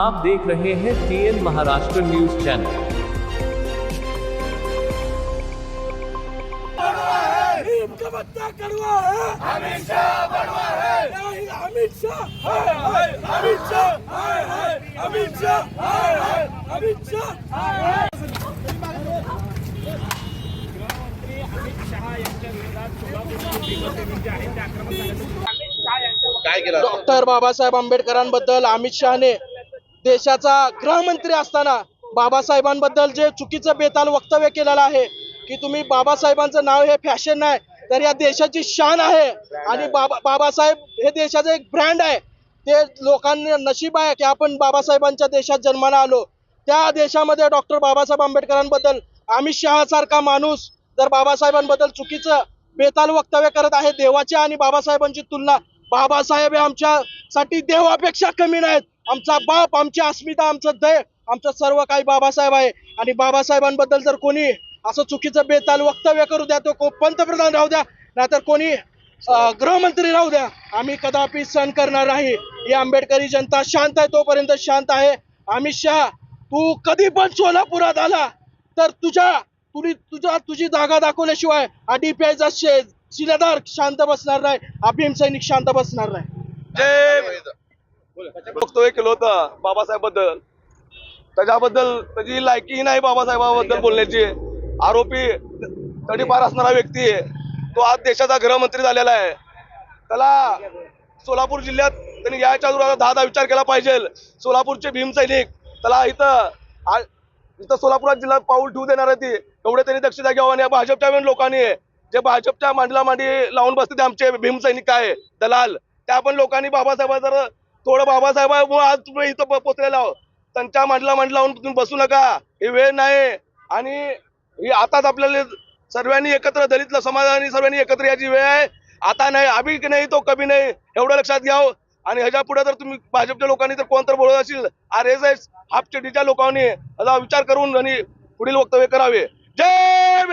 आप देख रहे हैं टीएन महाराष्ट्र न्यूज़ चैनल का बच्चा कड़वा है अमित शाह है अमित शाह अमित शाह डॉक्टर देशाचा गृहमंत्री असताना बाबासाहेबांबद्दल जे चुकीचं बेताल वक्तव्य केलेलं आहे की तुम्ही बाबासाहेबांचं नाव हे फॅशन नाही तर या देशाची शान आहे. आणि बाबा बाबासाहेब हे देशाचं एक ब्रँड आहे. ते लोकांनी नशीब आहे की आपण बाबासाहेबांच्या देशात जन्माला आलो. त्या देशामध्ये डॉक्टर बाबासाहेब आंबेडकरांबद्दल अमित शहासारखा माणूस जर बाबासाहेबांबद्दल चुकीचं बेताल वक्तव्य करत आहे देवाची आणि बाबासाहेबांची तुलना बाबासाहेब हे आमच्यासाठी देवापेक्षा कमी नाहीत. आमचा बाप आमची अस्मिता आमचं दय आमचं सर्व काही बाबासाहेब आहे. आणि बाबासाहेबांबद्दल जर कोणी असं चुकीचं बेताल वक्तव्य करू द्या तो पंतप्रधान राहू द्या नाहीतर कोणी गृहमंत्री राहू द्या आम्ही कदापि सहन करणार नाही. ही आंबेडकरी जनता शांत आहे तोपर्यंत शांत आहे. अमित शहा तू कधी पण सोलापुरात आला तर तुझ्या तुझी तुझ्या तुझी जागा दाखवल्याशिवाय आडीपीआयचा शिलेदार शांत बसणार नाही अभिम सैनिक शांत बसणार नाही. वक्तव्य केलं होतं बाबासाहेबबद्दल त्याच्याबद्दल त्याची लायकी नाही बाबासाहेबाबद्दल बोलण्याची. आरोपी तडीपार असणारा व्यक्ती आहे. तो आज देशाचा गृहमंत्री झालेला आहे. त्याला सोलापूर जिल्ह्यात त्यांनी याच्या दहा दहा विचार केला पाहिजे. सोलापूरचे भीम सैनिक त्याला इथं इथं सोलापुरात जिल्ह्यात पाऊल ठेवू देणार आहे ती. एवढे त्यांनी दक्षता घ्यावं आणि या भाजपच्या लोकांनी जे भाजपच्या मांडला मांडी लावून बसते ते आमचे भीम सैनिक काय दलाल. त्या पण लोकांनी बाबासाहेब जर थोडं बाबासाहेब आज तुम्ही इथं पोचलेला आहो त्यांच्या मांडला मांडला तुम्ही बसू नका. ही वेळ नाही. आणि ही आताच आपल्याला सर्वांनी एकत्र दलित समाजाने सर्वांनी एकत्र याची वेळ आहे. आता नाही अभि नाही तो कमी नाही. एवढं लक्षात घ्याव हो. आणि ह्याच्या पुढे जर तुम्ही भाजपच्या लोकांनी जर कोण तर बोलत असेल आर एस एस हाफ लोकांनी विचार करून आणि पुढील वक्तव्य करावे. जय